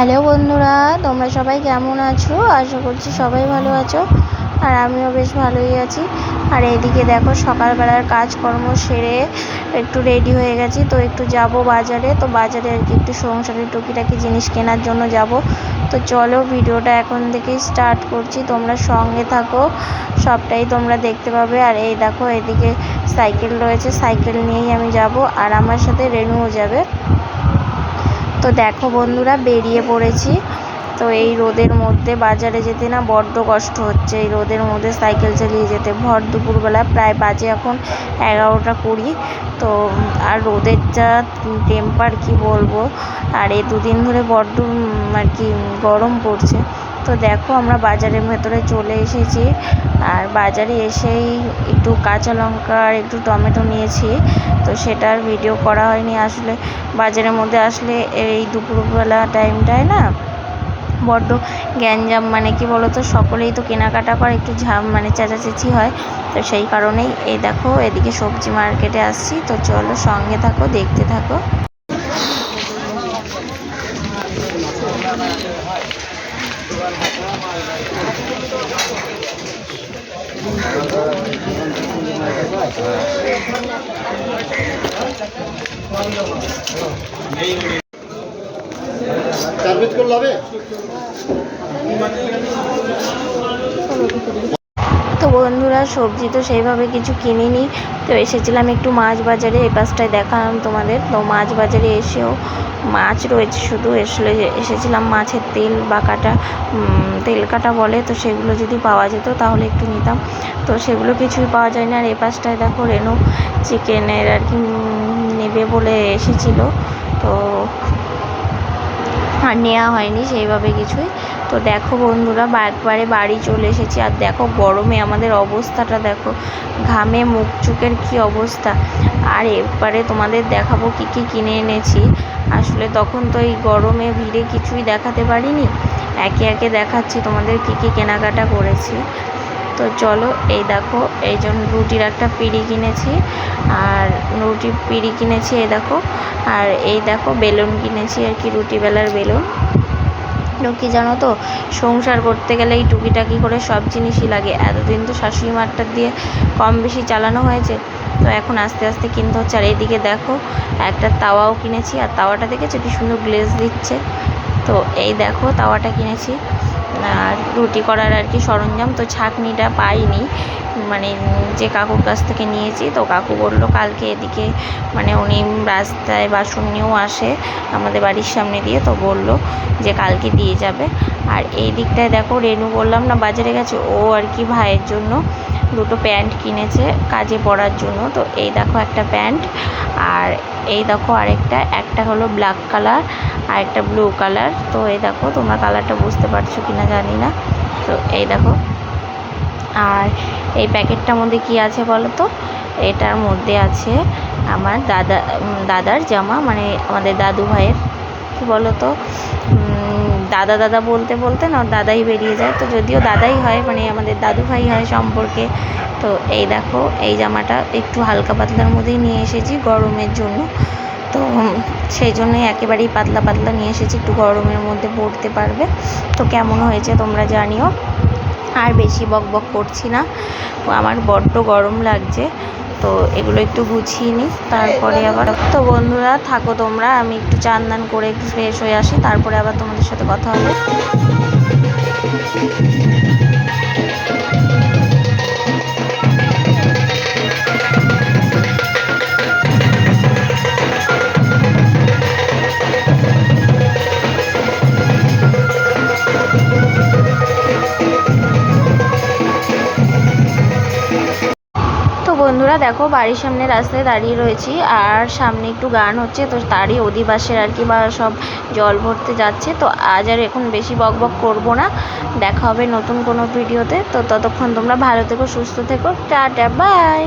Hello বন্ধুরা, তোমরা সবাই কেমন আছো? আশা করছি সবাই ভালো আছো, আর আমিও বেশ ভালোই আছি। আর এদিকে দেখো, সকালবেলার কাজকর্ম সেরে একটু রেডি হয়ে গেছি। তো একটু যাব বাজারে, তো বাজারে আর কি একটু সংসারের টুকিটাকি জিনিস কেনার জন্য যাব। তো চলো ভিডিওটা এখন থেকেই স্টার্ট করছি। তোমরা সঙ্গে থাকো, সবটাই তোমরা দেখতে পাবে। আর এই দেখো, এদিকে সাইকেল রয়েছে, সাইকেল নিয়েই আমি যাব। আর আমার সাথে রেনুও যাবে। তো দেখো বন্ধুরা, বেরিয়ে পড়েছি। তো এই রোদের মধ্যে বাজারে যেতে না বড্ড কষ্ট হচ্ছে। এই রোদের মধ্যে সাইকেল চালিয়ে যেতে ভর দুপুরবেলা, প্রায় বাজে এখন এগারোটা কুড়ি। তো আর রোদের যা টেম্পার কি বলব? আর এই দুদিন ধরে বড্ড আর কি গরম পড়ছে। তো দেখো আমরা বাজারের ভেতরে চলে এসেছি। আর বাজারে এসেই একটু কাঁচা লঙ্কা আর একটু টমেটো নিয়েছি। তো সেটার ভিডিও করা হয়নি। আসলে বাজারের মধ্যে আসলে এই দুপুরবেলা টাইমটায় না বড্ড গ্যাঞ্জাম মানে কি বলতো, সকলেই তো কেনাকাটা করে, একটু ঝাম মানে চেঁচাচেঁচি হয়। তো সেই কারণেই এই দেখো, এদিকে সবজি মার্কেটে আসছি। তো চলো সঙ্গে থাকো, দেখতে থাকো। সার্ভিস করলে হবে বন্ধুরা, সবজি তো সেইভাবে কিছু কিনিনি। তো এসেছিলাম একটু মাছ বাজারে, এই পাশটায় দেখালাম তোমাদের। তো মাছ বাজারে এসেও মাছ রয়েছে, শুধু এসলে এসেছিলাম মাছের তেল বা কাটা তেল কাটা বলে, তো সেগুলো যদি পাওয়া যেত তাহলে একটু নিতাম। তো সেগুলো কিছুই পাওয়া যায় না আর এই পাশটায় দেখো রেনু চিকেনের আর কি নেবে বলে এসেছিল। তো আর নেওয়া হয়নি সেইভাবে কিছুই। তো দেখো বন্ধুরা একবারে বাড়ি চলে এসেছি। আর দেখো গরমে আমাদের অবস্থাটা দেখো, ঘামে মুখ চুকের কী অবস্থা। আর এবারে তোমাদের দেখাবো কী কী কিনে এনেছি। আসলে তখন তো এই গরমে ভিড়ে কিছুই দেখাতে পারিনি। একে একে দেখাচ্ছি তোমাদের কী কী কেনাকাটা করেছি। তো চলো, এই দেখো, এই জন্য রুটির একটা পিড়ি কিনেছি, আর রুটির পিড়ি কিনেছি, এই দেখো, আর এই দেখো, বেলুন কিনেছি, আর কি রুটি বেলার বেলুন কী জানো তো, সংসার করতে গেলে এই টুকিটাকি করে সব জিনিসই লাগে। এতদিন তো শাশুড়ি মারটা দিয়ে কম বেশি চালানো হয়েছে, তো এখন আস্তে আস্তে কিনতে হচ্ছে। আর এইদিকে দেখো, একটা তাওয়াও কিনেছি, আর তাওয়াটা দেখেছ কি সুন্দর গ্লেজ দিচ্ছে? তো এই দেখো, তাওয়াটা কিনেছি। আর রুটি করার আর কি সরঞ্জাম, তো ছাঁকনিটা পাইনি। মানে যে কাকুর কাছ থেকে নিয়েছি, তো কাকু বলল কালকে এদিকে মানে উনি রাস্তায় বাসন নিয়েও আসে আমাদের বাড়ির সামনে দিয়ে, তো বলল যে কালকে দিয়ে যাবে। আর এই দিকটায় দেখো, রেনু বললাম, না, বাজারে গেছে। ও আর কি ভাইয়ের জন্য দুটো প্যান্ট কিনেছে কাজে পরার জন্য। তো এই দেখো একটা প্যান্ট আর এই দেখো আরেকটা, একটা হলো ব্ল্যাক কালার আর একটা ব্লু কালার তো এই দেখো, তোমরা কালারটা বুঝতে পারছ কি না জানি না। তো এই দেখো, আর এই প্যাকেটটার মধ্যে কি আছে বলো তো? এটার মধ্যে আছে আমার দাদা দাদার জামা মানে আমাদের দাদু ভাইয়ের। কি বলো তো দাদা দাদা বলতে বলতে না, দাদাই বেরিয়ে যায়। তো যদিও দাদাই হয় মানে আমাদের দাদু ভাই হয় সম্পর্কে। তো এই দেখো, এই জামাটা একটু হালকা পাতলার মধ্যেই নিয়ে এসেছি গরমের জন্য। তো সেই জন্যই একেবারেই পাতলা পাতলা নিয়ে এসেছি, একটু গরমের মধ্যে পড়তে পারবে। তো কেমন হয়েছে তোমরা জানিও। আর বেশি বক বক করছি না। আমার বড্ড গরম লাগছে। তো এগুলো একটু গুছিয়ে নিই, তারপরে আবার তো বন্ধুরা থাকো তোমরা, আমি একটু চান দান করে ফ্রেশ হয়ে আসি, তারপরে আবার তোমাদের সাথে কথা হবে। বন্ধুরা, দেখো বাড়ির সামনে রাস্তায় দাঁড়িয়ে রয়েছি, আর সামনে একটু গান হচ্ছে, তো তারই অধিবাসের আর কি বা সব জল ভরতে যাচ্ছে, তো আজ আর এখন বেশি বক বক করব না। দেখা হবে নতুন কোনো ভিডিওতে, তো ততক্ষণ তোমরা ভালো থেকো, সুস্থ থেকো, টাটা বাই